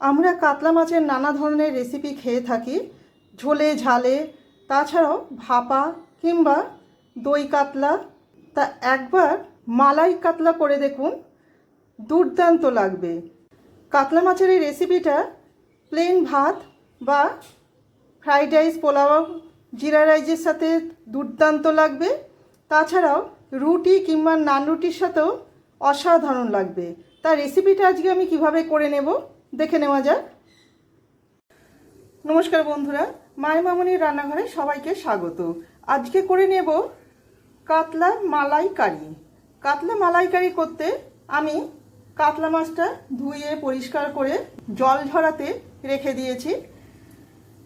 আমরা কাতলা মাছের নানা ধরনের রেসিপি খেয়ে থাকি। ঝোলে, ঝালে, তাছাড়াও ভাপা কিংবা দই কাতলা। তা একবার মালাই কাতলা করে দেখুন, দুর্দান্ত লাগবে। কাতলা মাছের এই রেসিপিটা প্লেন ভাত বা ফ্রাইড রাইস পোলাও, জিরা রাইসের সাথে দুর্দান্ত লাগবে। তাছাড়াও রুটি কিংবা নান রুটির সাথেও অসাধারণ লাগবে। তার রেসিপিটা আজকে আমি কীভাবে করে নেব? দেখে নেওয়া যাক। নমস্কার বন্ধুরা, মায়ের মামনির রান্নাঘরে সবাইকে স্বাগত। আজকে করে নেব কাতলা মালাইকারি। কাতলা মালাইকারি করতে আমি কাতলা মাছটা ধুয়ে, পরিষ্কার করে জল ঝরাতে রেখে দিয়েছি।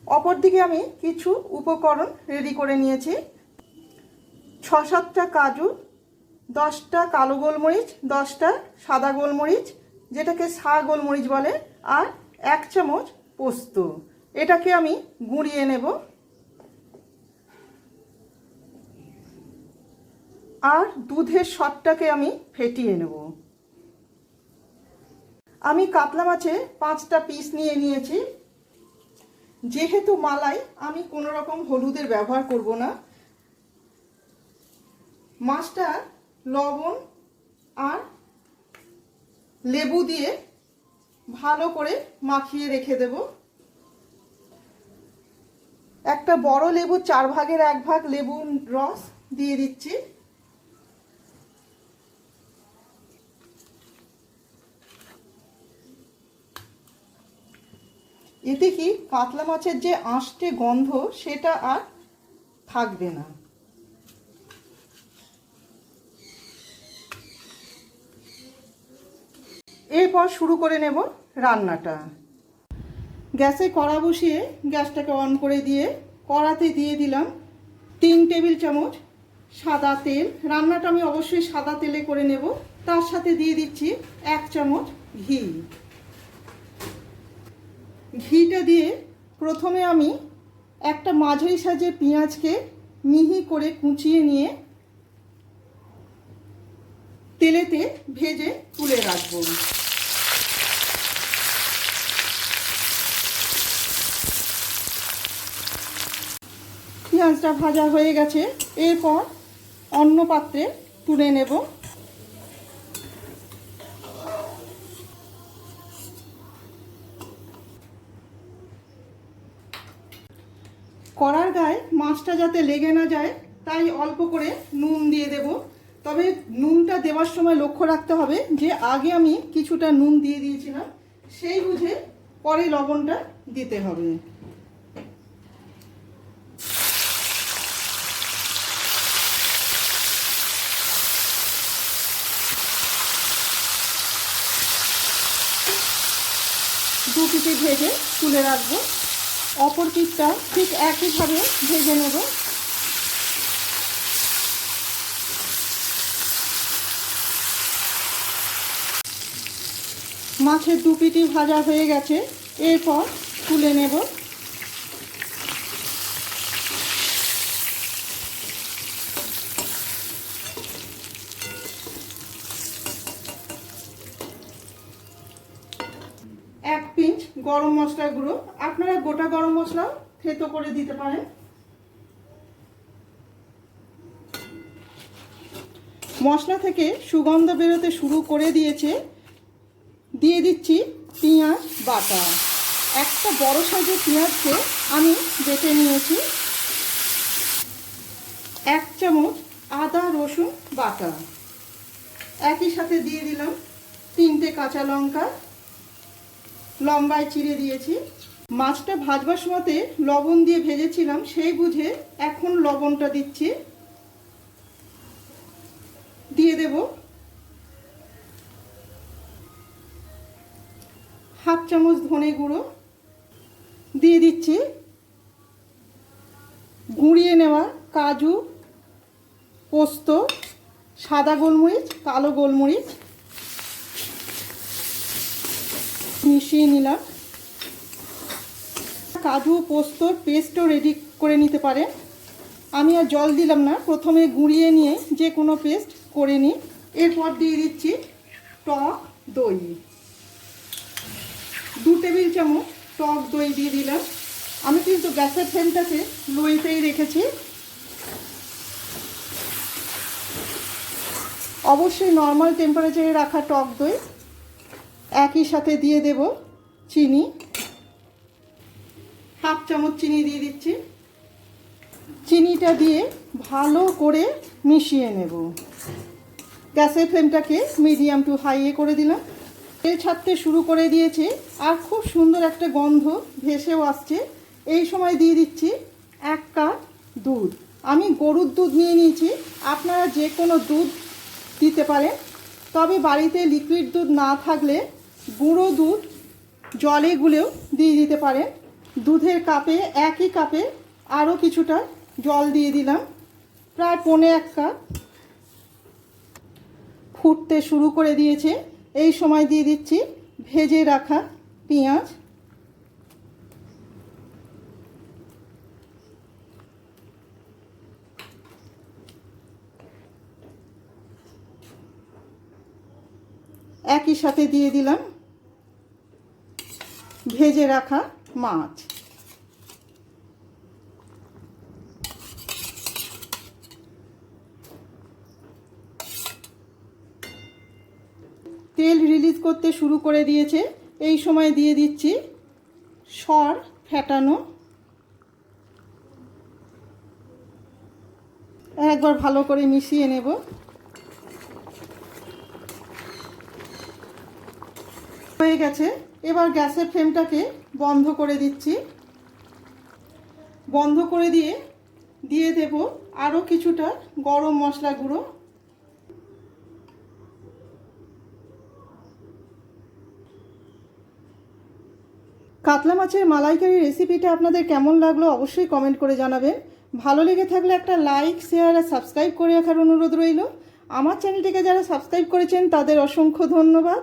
অপরদিকে আমি কিছু উপকরণ রেডি করে নিয়েছি। ছ সাতটা কাজু, দশটা কালো গোলমরিচ, দশটা সাদা গোলমরিচ যেটাকে সা গোলমরিচ বলে আর এক চামচ পোস্ত। এটাকে আমি গুঁড়িয়ে নেব। আর দুধের সরটাকে আমি ফেটিয়ে নেব। আমি কাতলা মাছে পাঁচটা পিস নিয়ে নিয়েছি। যেহেতু মালাই, আমি কোনো রকম হলুদের ব্যবহার করব না। মাছটা লবণ আর লেবু দিয়ে ভালো করে মাখিয়ে রেখে দেব। একটা বড় লেবু চার ভাগের এক ভাগ লেবু রস দিয়ে দিচ্ছি। এতে কি কাতলা মাছের যে আঁশটে গন্ধ সেটা আর থাকবে না। এরপর শুরু করে নেব রান্নাটা। গ্যাসে কড়া বসিয়ে গ্যাসটাকে অন করে দিয়ে কড়াতে দিয়ে দিলাম তিন টেবিল চামচ সাদা তেল। রান্নাটা আমি অবশ্যই সাদা তেলে করে নেব। তার সাথে দিয়ে দিচ্ছি এক চামচ ঘি। ঘিটা দিয়ে প্রথমে আমি একটা মাঝারি সাইজের পেঁয়াজকে মিহি করে কুচিয়ে নিয়ে তেলেতে ভেজে তুলে রাখব। পেঁয়াজটা ভাজা হয়ে গেছে, এরপর অন্য পাত্রে তুলে নেব। কড়ার গায়ে মাছটা যাতে লেগে না যায়, তাই অল্প করে নুন দিয়ে দেব। তবে নুনটা দেওয়ার সময় লক্ষ্য রাখতে হবে যে, আগে আমি কিছুটা নুন দিয়ে দিয়েছিলাম, সেই বুঝে পরে লবণটা দিতে হবে। দু পিঠে ভেজে তুলে রাখব। অপর পিঠটা ঠিক একইভাবে ভেজে নেব। মাছের দু পিটি ভাজা হয়ে গেছে। এরপর তুলে নেব এক পিঞ্চ গরম মশলার গুঁড়ো। আপনারা গোটা গরম মশলাও থেতো করে দিতে পারেন। মশলা থেকে সুগন্ধ বেরোতে শুরু করে দিয়েছে। দিয়ে দিচ্ছি পেঁয়াজ বাটা। একটা বড় সাইজের পেঁয়াজকে আমি বেটে নিয়েছি। এক চামচ আদা রসুন বাটা। একই সাথে দিয়ে দিলাম তিনটে কাঁচা লঙ্কা। লম্বায় চিড়ে দিয়েছি। মাছটা ভাজবার সময়তে লবণ দিয়ে ভেজেছিলাম, সেই বুঝে এখন লবণটা দিচ্ছি। দিয়ে দেব হাফ চামচ ধনে গুঁড়ো। দিয়ে দিচ্ছি গুঁড়িয়ে নেওয়া কাজু, পোস্ত, সাদা গোলমরিচ, কালো গোলমরিচ মিশিয়ে নিলাম। কাজু পোস্তর পেস্টও রেডি করে নিতে পারেন আমি আর জল দিলাম না। প্রথমে গুঁড়িয়ে নিয়ে যে কোনো পেস্ট করে নিই। এরপর দিয়ে দিচ্ছি টক দই। দু টেবিল চামচ টক দই দিয়ে দিলাম। আমি কিন্তু গ্যাসের ফ্লেমটাকে লোয়েতেই রেখেছি। অবশ্যই নর্মাল টেম্পারেচারে রাখা টক দই। একই সাথে দিয়ে দেব চিনি। হাফ চামচ চিনি দিয়ে দিচ্ছি। চিনিটা দিয়ে ভালো করে মিশিয়ে নেব। গ্যাসের ফ্লেমটাকে মিডিয়াম টু হাইয়ে করে দিলাম। তেল ছাড়তে শুরু করে দিয়েছে আর খুব সুন্দর একটা গন্ধ ভেসেও আসছে। এই সময় দিয়ে দিচ্ছি এক কাপ দুধ। আমি গরুর দুধ নিয়ে নিয়েছি। আপনারা যে কোনো দুধ দিতে পারেন। তবে বাড়িতে লিকুইড দুধ না থাকলে গুঁড়ো দুধ জলে গুলেও দিয়ে দিতে পারেন দুধের কাপে, একই কাপে আরও কিছুটা জল দিয়ে দিলাম। প্রায় পনে এক কাপ ফুটতে শুরু করে দিয়েছে। এই সময় দিয়ে দিচ্ছি ভেজে রাখা পেঁয়াজ। একই সাথে দিয়ে দিলাম ভেজে রাখা মাছ। তেল রিলিজ করতে শুরু করে দিয়েছে। এই সময় দিয়ে দিচ্ছি সর ফেটানো। একবার ভালো করে মিশিয়ে নেব। হয়ে গেছে। এবার গ্যাসের ফ্লেমটাকে বন্ধ করে দিচ্ছি। বন্ধ করে দিয়ে দিয়ে দেব আরও কিছুটা গরম মশলা গুঁড়ো। কাতলা মাছের মালাইকারি রেসিপিটা আপনাদের কেমন লাগল অবশ্যই কমেন্ট করে জানাবেন। ভালো লেগে থাকলে একটা লাইক, শেয়ার আর সাবস্ক্রাইব করে রাখার অনুরোধ রইল। আমার চ্যানেলটিকে যারা সাবস্ক্রাইব করেছেন তাদের অসংখ্য ধন্যবাদ।